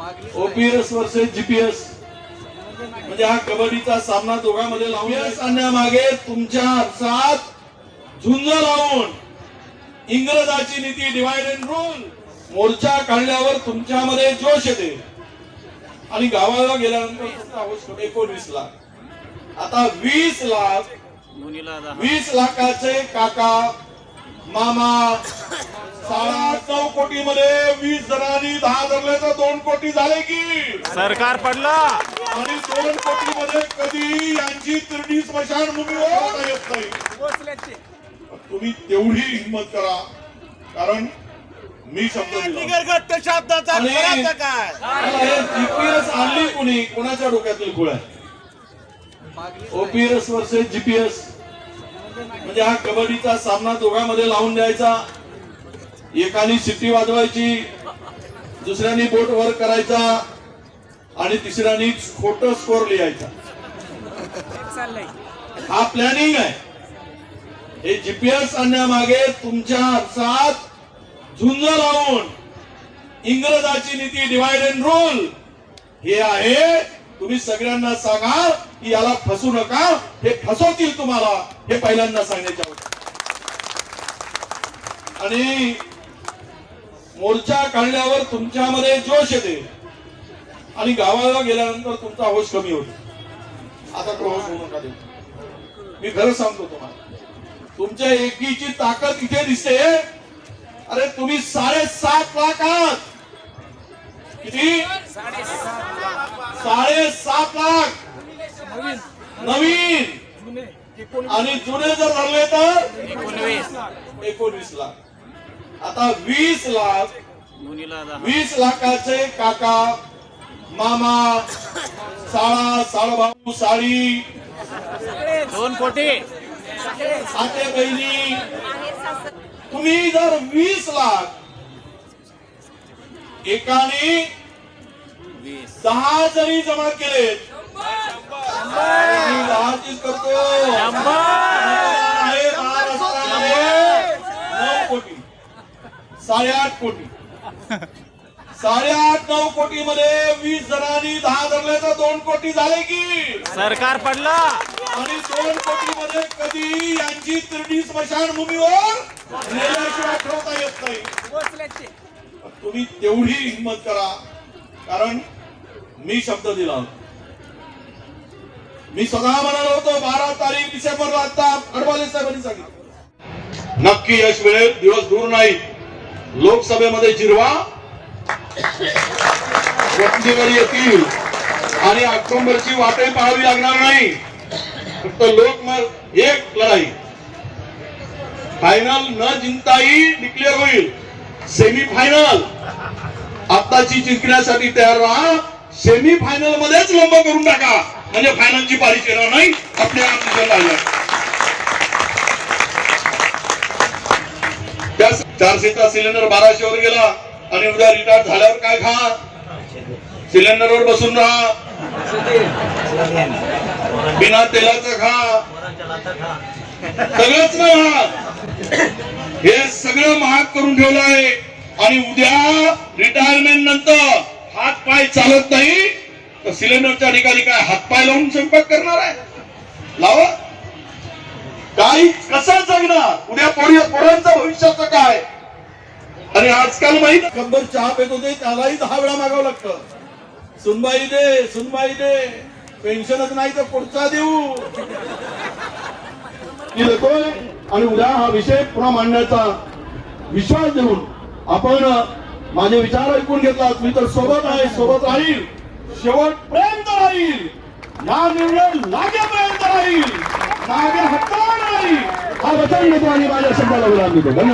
OPS versus GPS. म्हणजे हा कबड्डीचा सामना दोघांमध्ये लावून आणण्यामागे तुमच्या अर्जात झुंज लावून इंग्रजाची नीती डिवाइड अँड रूल मोर्चा काढल्यावर तुमच्यामध्ये जोश येते. आणि गावाला गेल्यानंतर एकोणवीस लाख. आता वीस लाख. वीस लाखाचे काका मामा साडेआठ नऊ कोटी मध्ये वीस जणांनी दहा धरले तर दोन कोटी झाले की. सरकार पडलं. आणि दोन कोटी मध्ये कधी यांची तिरडी स्मशानभूमीवर येत नाही. तुम्ही तेवढी हिंमत करा. कारण मी शब्द शब्दाचा जीपीएस आणली कुणी? कोणाच्या डोक्यातील खुळ आहे ओपीएस वर्सेस जीपीएस. म्हणजे हा कबड्डीचा सामना दोघांमध्ये लावून द्यायचा. एकाने शिट्टी वाजवायची दुसऱ्याने बोट वर करायचा आणि तिसऱ्याने खोट स्कोर लिहायचा. हा प्लॅनिंग आहे. हे जीपीएस आणण्यामागे तुमच्या साथ झुंज लावून इंग्रजाची नीती डिवाइड अँड रूल हे आहे तुम्ही सगळ्यांना सांगा की याला फसू नका हे फसवतील तुम्हाला हे पहिल्यांदा सांगण्याचे आवश्यक आणि मोर्चा काढल्यावर तुमच्यामध्ये जोश येते. आणि गावाला गेल्यानंतर तुमचा होश कमी होतो. आता तो होश होऊ नका मी खरं सांगतो तुम्हाला. तुमच्या एकीची ताकद इथे दिसते. अरे तुम्ही साडेसात लाख आहात. किती? साडेसात लाख. नवीन. आणि जुने जर धरले तर? एकोणवीस. एकोणवीस लाख. आता वीस लाख. वीस लाखाचे काका मामा साळा साळभाऊ साडी दोन कोटी. आते बहिणी. तुम्ही जर वीस लाख एकाने दहा जरी जमा केले मी दहाचीच करतो आहे महाराष्ट्रामध्ये नऊ कोटी साडेआठ कोटी साडेआठ नऊ कोटी मध्ये वीस जणांनी दहा धरले तर दोन कोटी झाले की सरकार पडलं. आणि दोन कोटी मध्ये कधी यांची तिरडी स्मशानभूमीवर नेल्याशिवाय ठेवता येत नाही. तुम्ही तेवढी हिंमत करा कारण मी शब्द दिला होता. मी स्वतः म्हणालो होतो बारा तारीख डिसेंबरला आता अडवाले साहेबांनी सांगितलं. नक्की यश मिळेल दिवस दूर नाही. लोकसभेमध्ये जिरवा. येतील. आणि ऑक्टोबरची वाटही पाहावी लागणार नाही. फक्त लोक एक लढाई. फायनल न जिंकताही डिक्लेअर होईल. सेमी फायनल आताची जिंकण्यासाठी तयार राहा. सेमी फायनल मध्येच लंब करून टाका. म्हणजे फायनलची पारी येणार नाही आपल्या त्या चारशेचा सिलेंडर बाराशे वर गेला आणि उद्या रिटायर झाल्यावर काय खा? सिलेंडर वर बसून राहा. बिना तेलाचं खा. सगळंच ना. हे सगळं महाग करून ठेवलं आहे आणि उद्या रिटायरमेंट नंतर हात पाय चालत नाही. तर सिलेंडरच्या ठिकाणी काय हात पाय लावून स्वयंपाक करणार आहे? लावा. काही कसं जगणार? उद्या पोरी पोरांचं भविष्याचं काय? आणि आजकाल माहीत कंबर चहा पेत होते त्यालाही दहा वेळा मागावं लागतं. सुनबाई दे सुनबाई दे. पेन्शनच नाही तर पुढचा देऊ. मी देतोय. आणि उद्या हा विषय पुन्हा मांडण्याचा विश्वास देऊन आपण माझे विचार ऐकून घेतलात. मी तर सोबत आहे सोबत राहील. शेवटपर्यंत राहील. या निर्णय लागेपर्यंत राहील. मागे हटणार नाही. हा वचन देतो आणि माझ्या शब्दाला विराम देतो. धन्यवाद.